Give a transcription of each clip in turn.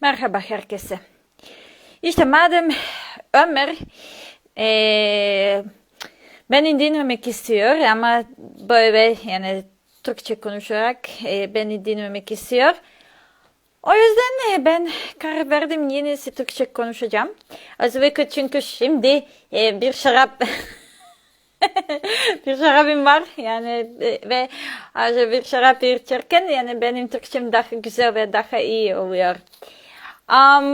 Merhaba herkese. İşte madem Ömer eee beni dinlemek istiyor ama böyle yani Türkçe konuşarak eee, beni dinlemek istiyor. O yüzden e, ben karar verdim yenisi Türkçe konuşacağım. Özellikle çünkü şimdi e, bir şarap bir şarabım var yani e, ve ayrıca bir şarap içerken yani benim Türkçem daha güzel ve daha iyi oluyor. Am,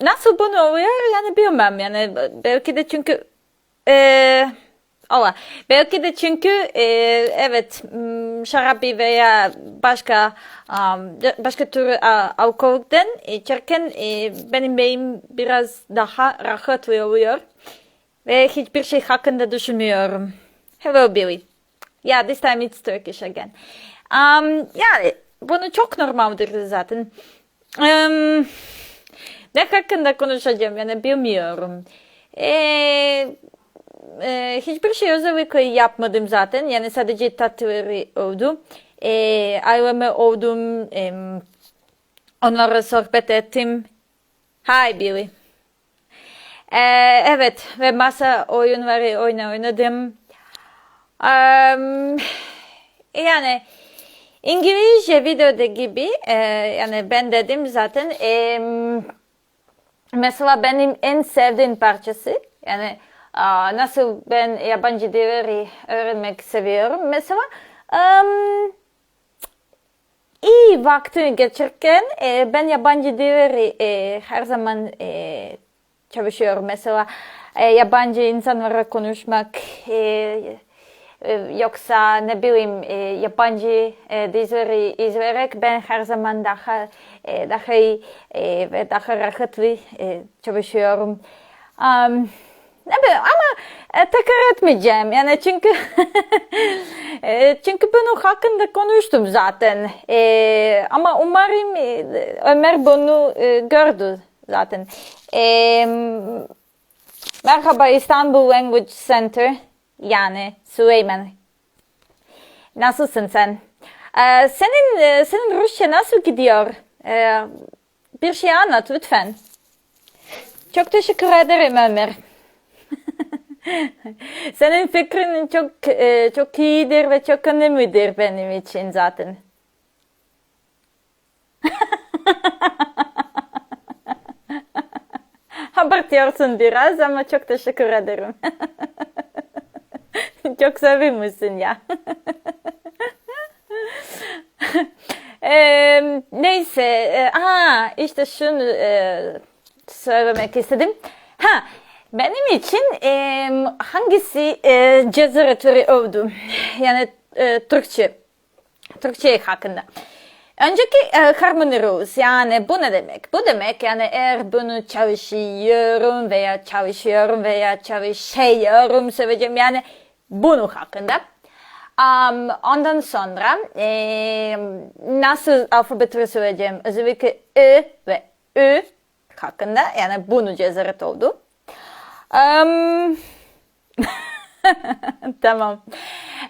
nasıl bunu oluyor yani bilmem yani belki de çünkü e, Allah belki de çünkü e, evet m, şarabi veya başka am, başka tür a, alkolden içerken e, benim beyim biraz daha rahat oluyor. Ve hiçbir şey hakkında düşünmüyorum. Hello Billy. Yeah, this time it's Turkish again. Um, yani bunu çok normaldir zaten. Um, ne hakkında konuşacağım yani bilmiyorum. Ee, e, hiçbir şey özellikle yapmadım zaten. Yani sadece tatlıları oldu. Ee, aileme oldum. E, onlara sohbet ettim. Hi Billy. Ee, evet ve masa oyunları oyna oynadım. Em, yani İngilizce videoda gibi e, yani ben dedim zaten em, mesela benim en sevdiğim parçası yani aa, nasıl ben yabancı dilleri öğrenmek seviyorum. Mesela em, iyi vakti geçirirken e, ben yabancı dilleri e, her zaman e, çalışıyorum. Mesela e, yabancı insanlara konuşmak e, e, yoksa ne bileyim yabancı dizileri izleyerek ben her zaman daha daha iyi ve daha rahatlı çalışıyorum. Um, ama tekrar etmeyeceğim yani çünkü çünkü bunu hakkında konuştum zaten e, ama umarım Ömer bunu e, gördü zaten. E, merhaba İstanbul Language Center yani Süleyman. Nasılsın sen? E, senin e, senin Rusça nasıl gidiyor? E, bir şey anlat lütfen. Çok teşekkür ederim Ömer. Senin fikrin çok e, çok iyidir ve çok önemlidir benim için zaten. Abartıyorsun biraz ama çok teşekkür ederim. çok sevinmişsin ya. Eee, neyse, e, aa, işte şunu e, söylemek istedim. Ha, benim için e, hangisi e, cezaretörü oldu? Yani e, Türkçe, Türkçe hakkında. Önceki e, harmoni rules yani bu ne demek? Bu demek yani eğer bunu çalışıyorum veya çalışıyorum veya çalışıyorum söyleyeceğim yani bunu hakkında. Um, ondan sonra e, nasıl alfabetleri söyleyeceğim? Özellikle Ö ve Ü hakkında yani bunu cesaret oldu. Um, tamam.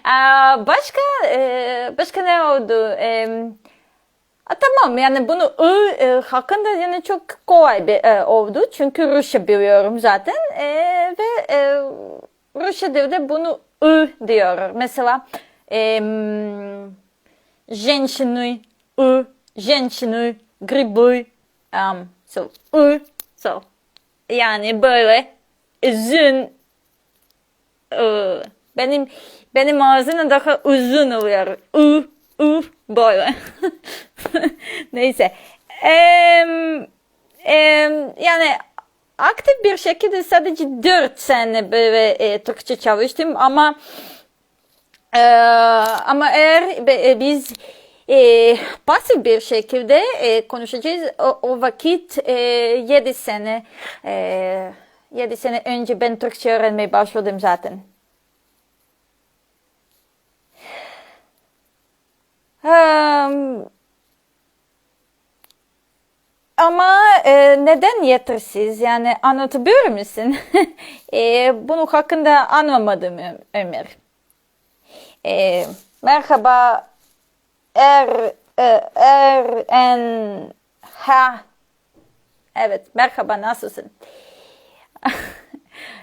Aa, başka e, başka ne oldu? E, a, tamam yani bunu ı e, hakkında yani çok kolay bir e, oldu. Çünkü Rusça biliyorum zaten. E, ve e, Rusça dilde bunu ı diyor. Mesela e, женщины, ı, женщины, грибы, um, so, ı, so. Yani böyle uzun ı, benim benim ağzım daha uzun oluyor. Ü, ü, böyle. Neyse. Em, em, yani aktif bir şekilde sadece 4 sene böyle e, Türkçe çalıştım ama e, ama eğer e, biz e, pasif bir şekilde e, konuşacağız o, o vakit e, 7 sene e, 7 sene önce ben Türkçe öğrenmeye başladım zaten. Um, ama e, neden yetersiz? Yani anlatabiliyor musun? e, bunu hakkında anlamadım Ömer. E, merhaba Er e, Er En Ha Evet, merhaba, nasılsın?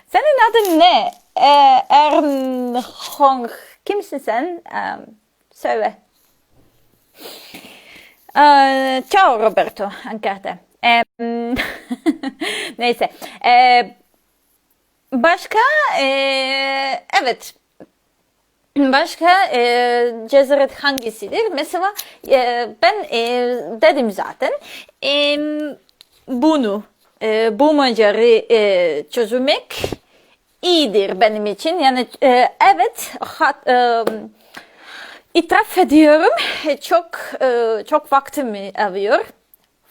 Senin adın ne? Ee, Ernhong. Kimsin sen? Ee, söyle. Ee, ciao Roberto, ancarte. Ee, neyse. Ee, başka, ee, evet. Başka e, cesaret hangisidir? Mesela e, ben e, dedim zaten e, bunu e, bu macarı e, çözmek iyidir benim için. Yani e, evet hat, e, itiraf ediyorum çok e, çok vaktimi alıyor.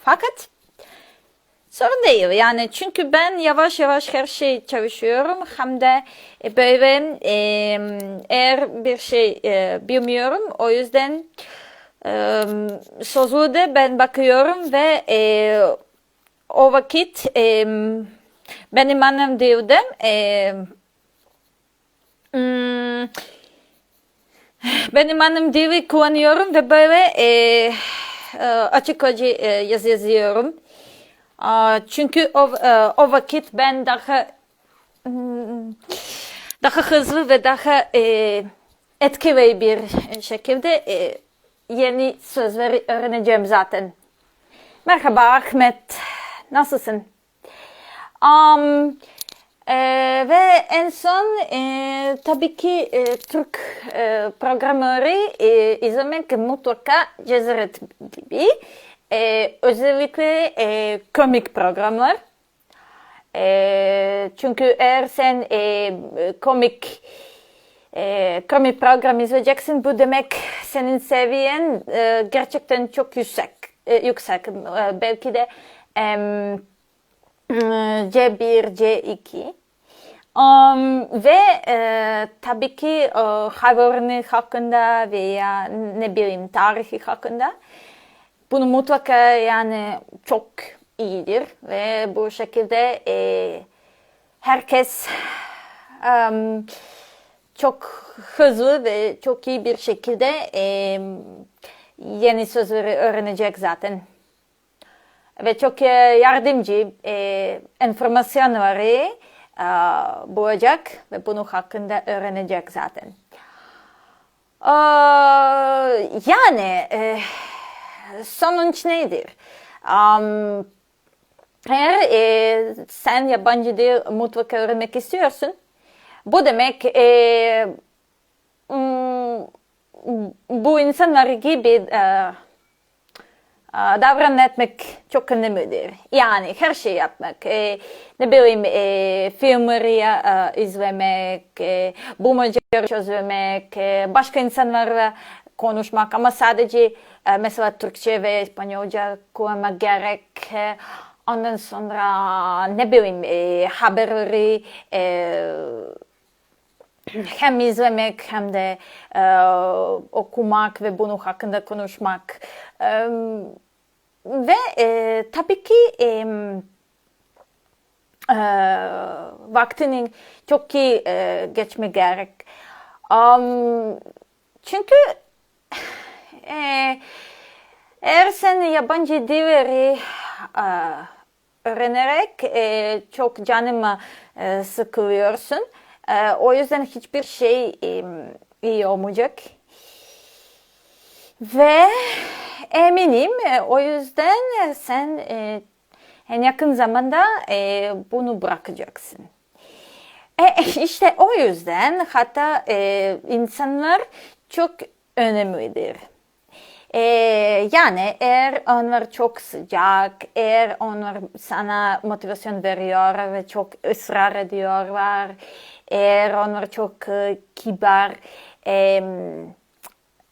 Fakat Sorun değil. Yani çünkü ben yavaş yavaş her şey çalışıyorum. Hem de e, böyle e, eğer bir şey e, bilmiyorum. O yüzden e, sözlü de ben bakıyorum ve e, o vakit e, benim annem diyordu e, hmm, benim annem dili kullanıyorum ve böyle e, e, açık acı e, yazı yazıyorum. Çünkü o, e, o vakit ben daha hmm, daha hızlı ve daha e, etkili bir şekilde e, yeni sözleri öğreneceğim zaten. Merhaba Ahmet, nasılsın? Um, e, ve en son e, tabii ki e, Türk e, programları e, izlemek mutlaka cesaret gibi e, özellikle e, komik programlar. E, çünkü eğer sen e, komik e, komik program izleyeceksin bu demek senin seviyen e, gerçekten çok yüksek. E, yüksek. E, belki de e, C1, C2. Um, ve e, tabii ki e, haberini hakkında veya ne bileyim tarihi hakkında bunu mutlaka yani çok iyidir ve bu şekilde e, herkes um, çok hızlı ve çok iyi bir şekilde e, yeni sözleri öğrenecek zaten. Ve çok e, yardımcı e, informasyonları e, bulacak ve bunu hakkında öğrenecek zaten. E, yani e, sonuç nedir? Um, eğer e, sen yabancı dil mutlaka öğrenmek istiyorsun, bu demek e, bu insanlar gibi e, davranmak çok önemlidir. Yani her şey yapmak, e, ne bileyim e, filmleri e, izlemek, e, bulmacaları çözmek, e, başka insanlarla konuşmak ama sadece e, mesela Türkçe ve İspanyolca kullanmak gerek. E, ondan sonra ne bileyim e, haberleri e, hem izlemek hem de e, okumak ve bunu hakkında konuşmak. E, ve e, tabii ki e, e, vaktinin çok iyi e, geçme gerek. Um, çünkü e, eğer sen yabancı dilleri e, öğrenerek e, çok canıma e, sıkılıyorsun. E, o yüzden hiçbir şey iyi olmayacak. Ve eminim o yüzden sen en yakın zamanda bunu bırakacaksın. E, işte o yüzden hatta e, insanlar çok önemlidir. Ee, yani eğer onlar çok sıcak, eğer onlar sana motivasyon veriyor ve çok ısrar ediyorlar, eğer onlar çok e, kibar, e,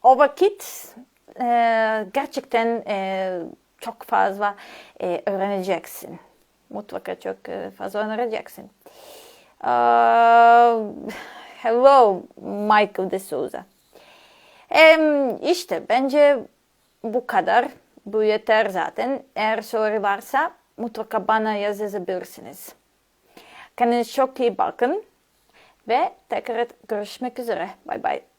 o vakit e, gerçekten e, çok fazla e, öğreneceksin. Mutlaka çok e, fazla öğreneceksin. Uh, hello, Michael de Souza. E, işte bence bu kadar. Bu yeter zaten. Eğer soru varsa mutlaka bana yazabilirsiniz. Kendinize çok iyi bakın ve tekrar görüşmek üzere. Bye bye.